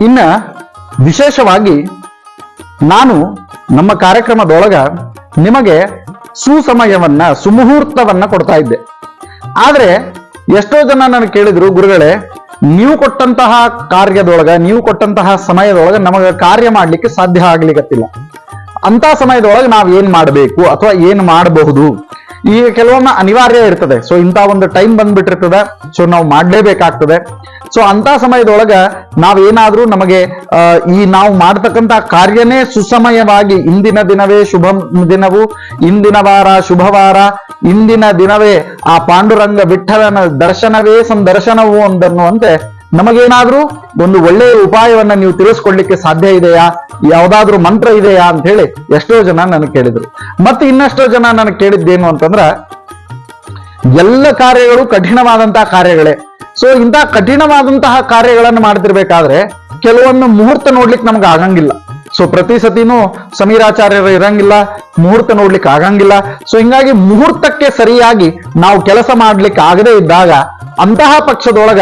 ಇನ್ನ ವಿಶೇಷವಾಗಿ ನಾನು ನಮ್ಮ ಕಾರ್ಯಕ್ರಮದೊಳಗ ನಿಮಗೆ ಸುಸಮಯವನ್ನ, ಸುಮುಹೂರ್ತವನ್ನ ಕೊಡ್ತಾ ಇದ್ದೆ. ಆದ್ರೆ ಎಷ್ಟೋ ಜನ ನನಗೆ ಕೇಳಿದ್ರು, ಗುರುಗಳೇ, ನೀವು ಕೊಟ್ಟಂತಹ ಕಾರ್ಯದೊಳಗ, ನೀವು ಕೊಟ್ಟಂತಹ ಸಮಯದೊಳಗ ನಮಗೆ ಕಾರ್ಯ ಮಾಡ್ಲಿಕ್ಕೆ ಸಾಧ್ಯ ಆಗ್ಲಿಕ್ಕತ್ತಿಲ್ಲ ಅಂತ ಸಮಯದೊಳಗೆ ನಾವ್ ಏನ್ ಮಾಡಬೇಕು ಅಥವಾ ಏನ್ ಮಾಡಬಹುದು? ಈಗ ಕೆಲವೊಮ್ಮೆ ಅನಿವಾರ್ಯ ಇರ್ತದೆ. ಸೊ ಇಂತ ಒಂದು ಟೈಮ್ ಬಂದ್ಬಿಟ್ಟಿರ್ತದೆ. ಸೊ ನಾವು ಮಾಡ್ಲೇಬೇಕಾಗ್ತದೆ. ಸೊ ಅಂತ ಸಮಯದೊಳಗ ನಾವೇನಾದ್ರೂ ನಮಗೆ ಈ ನಾವು ಮಾಡ್ತಕ್ಕಂತ ಕಾರ್ಯನೇ ಸುಸಮಯವಾಗಿ ಇಂದಿನ ದಿನವೇ ಶುಭ ದಿನವು, ಇಂದಿನ ವಾರ ಶುಭವಾರ, ಇಂದಿನ ದಿನವೇ ಆ ಪಾಂಡುರಂಗ ವಿಠಲನ ದರ್ಶನವೇ ಸಂದರ್ಶನವು ಅಂದನ್ನುವಂತೆ ನಮಗೇನಾದ್ರೂ ಒಂದು ಒಳ್ಳೆಯ ಉಪಾಯವನ್ನ ನೀವು ತಿಳಿಸ್ಕೊಡ್ಲಿಕ್ಕೆ ಸಾಧ್ಯ ಇದೆಯಾ? ಯಾವ್ದಾದ್ರೂ ಮಂತ್ರ ಇದೆಯಾ ಅಂತ ಹೇಳಿ ಎಷ್ಟೋ ಜನ ನನಗೆ ಕೇಳಿದ್ರು. ಮತ್ತೆ ಇನ್ನಷ್ಟೋ ಜನ ನನಗೆ ಕೇಳಿದ್ದೇನು ಅಂತಂದ್ರ, ಎಲ್ಲ ಕಾರ್ಯಗಳು ಕಠಿಣವಾದಂತಹ ಕಾರ್ಯಗಳೇ. ಸೊ ಇಂತಹ ಕಠಿಣವಾದಂತಹ ಕಾರ್ಯಗಳನ್ನು ಮಾಡ್ತಿರ್ಬೇಕಾದ್ರೆ ಕೆಲವೊಮ್ಮೆ ಮುಹೂರ್ತ ನೋಡ್ಲಿಕ್ಕೆ ನಮ್ಗೆ ಆಗಂಗಿಲ್ಲ. ಸೊ ಪ್ರತಿ ಸತಿನೂ ಸಮೀರಾಚಾರ್ಯರು ಇರಂಗಿಲ್ಲ, ಮುಹೂರ್ತ ನೋಡ್ಲಿಕ್ಕೆ ಆಗಂಗಿಲ್ಲ. ಸೊ ಹಿಂಗಾಗಿ ಮುಹೂರ್ತಕ್ಕೆ ಸರಿಯಾಗಿ ನಾವು ಕೆಲಸ ಮಾಡ್ಲಿಕ್ಕೆ ಆಗದೇ ಇದ್ದಾಗ ಅಂತಹ ಪಕ್ಷದೊಳಗ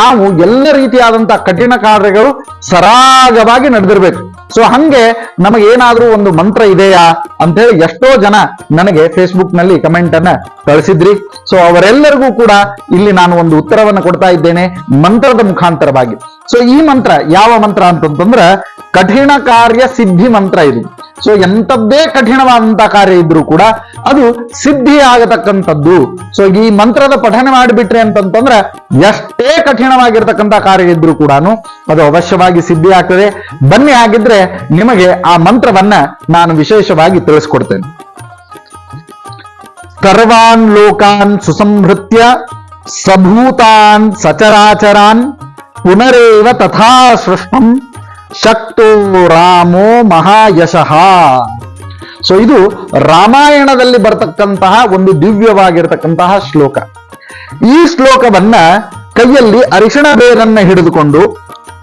ನಾವು ಎಲ್ಲ ರೀತಿಯಾದಂತಹ ಕಠಿಣ ಕಾರ್ಯಗಳು ಸರಾಗವಾಗಿ ನಡೆದಿರ್ಬೇಕು. ಸೊ ಹಂಗೆ ನಮಗೆ ಏನಾದ್ರೂ ಒಂದು ಮಂತ್ರ ಇದೆಯಾ ಅಂತ ಹೇಳಿ ಎಷ್ಟೋ ಜನ ನನಗೆ ಫೇಸ್ಬುಕ್ನಲ್ಲಿ ಕಮೆಂಟ್ ಅನ್ನ ಕಳಿಸಿದ್ರಿ. ಸೊ ಅವರೆಲ್ಲರಿಗೂ ಕೂಡ ಇಲ್ಲಿ ನಾನು ಒಂದು ಉತ್ತರವನ್ನು ಕೊಡ್ತಾ ಇದ್ದೇನೆ. ಮಂತ್ರದ ಮುಖಾಂತರವಾಗಿ. ಸೊ ಈ ಮಂತ್ರ ಯಾವ ಮಂತ್ರ ಅಂತಂತಂದ್ರ ಕಠಿಣ ಕಾರ್ಯ ಸಿದ್ಧಿ ಮಂತ್ರ ಇದು. ಸೊ ಎಂಥದ್ದೇ ಕಠಿಣವಾದಂತಹ ಕಾರ್ಯ ಇದ್ರೂ ಕೂಡ ಅದು ಸಿದ್ಧಿ ಆಗತಕ್ಕಂಥದ್ದು. ಸೊ ಈ ಮಂತ್ರದ ಪಠನೆ ಮಾಡಿಬಿಟ್ರಿ ಅಂತಂತಂದ್ರ ಎಷ್ಟೇ ಕಠಿಣವಾಗಿರ್ತಕ್ಕಂಥ ಕಾರ್ಯ ಇದ್ರೂ ಕೂಡ ಅದು ಅವಶ್ಯವಾಗಿ ಸಿದ್ಧಿ ಆಗ್ತದೆ. ಬನ್ನಿ ಆಗಿದ್ರೆ ನಿಮಗೆ ಆ ಮಂತ್ರವನ್ನ ನಾನು ವಿಶೇಷವಾಗಿ ತಿಳಿಸ್ಕೊಡ್ತೇನೆ. ಸರ್ವಾನ್ ಲೋಕಾನ್ ಸುಸಂಹೃತ್ಯ ಸಭೂತಾನ್ ಸಚರಾಚರಾನ್ ಪುನರೇವ ತಥಾ ಸೃಷ್ಟಂ ಶಕ್ತು ರಾಮೋ ಮಹಾಯಶಃ ಸೊ ಇದು ರಾಮಾಯಣದಲ್ಲಿ ಬರ್ತಕ್ಕಂತಹ ಒಂದು ದಿವ್ಯವಾಗಿರ್ತಕ್ಕಂತಹ ಶ್ಲೋಕ. ಈ ಶ್ಲೋಕವನ್ನ ಕೈಯಲ್ಲಿ ಅರಿಶಿಣ ಬೇರನ್ನ ಹಿಡಿದುಕೊಂಡು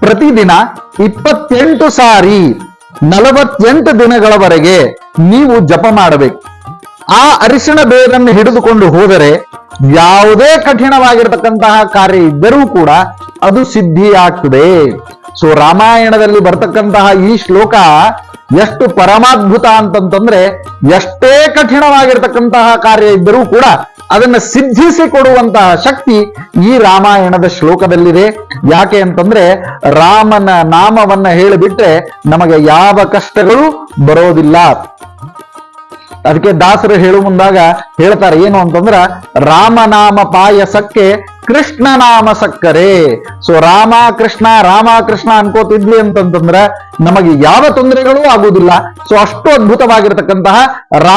ಪ್ರತಿದಿನ ಇಪ್ಪತ್ತೆಂಟು ಸಾರಿ, ನಲವತ್ತೆಂಟು ದಿನಗಳವರೆಗೆ ನೀವು ಜಪ ಮಾಡಬೇಕು. ಆ ಅರಿಶಿಣ ಬೇರನ್ನು ಹಿಡಿದುಕೊಂಡು ಹೋದರೆ ಯಾವುದೇ ಕಠಿಣವಾಗಿರ್ತಕ್ಕಂತಹ ಕಾರ್ಯ ಇದ್ದರೂ ಕೂಡ ಅದು ಸಿದ್ಧಿಯಾಗ್ತದೆ. ಸೊ ರಾಮಾಯಣದಲ್ಲಿ ಬರ್ತಕ್ಕಂತಹ ಈ ಶ್ಲೋಕ ಎಷ್ಟು ಪರಮಾದ್ಭುತ ಅಂತಂತಂದ್ರೆ ಎಷ್ಟೇ ಕಠಿಣವಾಗಿರ್ತಕ್ಕಂತಹ ಕಾರ್ಯ ಇದ್ದರೂ ಕೂಡ ಅದನ್ನ ಸಿದ್ಧಿಸಿ ಕೊಡುವಂತಹ ಶಕ್ತಿ ಈ ರಾಮಾಯಣದ ಶ್ಲೋಕದಲ್ಲಿದೆ. ಯಾಕೆ ಅಂತಂದ್ರೆ ರಾಮನ ನಾಮವನ್ನ ಹೇಳಿಬಿಟ್ರೆ ನಮಗೆ ಯಾವ ಕಷ್ಟಗಳು ಬರೋದಿಲ್ಲ. ಅದಕ್ಕೆ ದಾಸರು ಹೇಳು ಮುಂದಾಗ ಹೇಳ್ತಾರೆ, ಏನು ಅಂತಂದ್ರ ರಾಮನಾಮ ಪಾಯಸಕ್ಕೆ ಕೃಷ್ಣ ನಾಮ ಸಕ್ಕರೆ. ಸೊ ರಾಮ ಕೃಷ್ಣ ರಾಮ ಕೃಷ್ಣ ಅನ್ಕೋತಿದ್ವಿ ಅಂತಂತಂದ್ರೆ ನಮಗೆ ಯಾವ ತೊಂದರೆಗಳೂ ಆಗುವುದಿಲ್ಲ. ಸೊ ಅಷ್ಟು ಅದ್ಭುತವಾಗಿರತಕ್ಕಂತಹ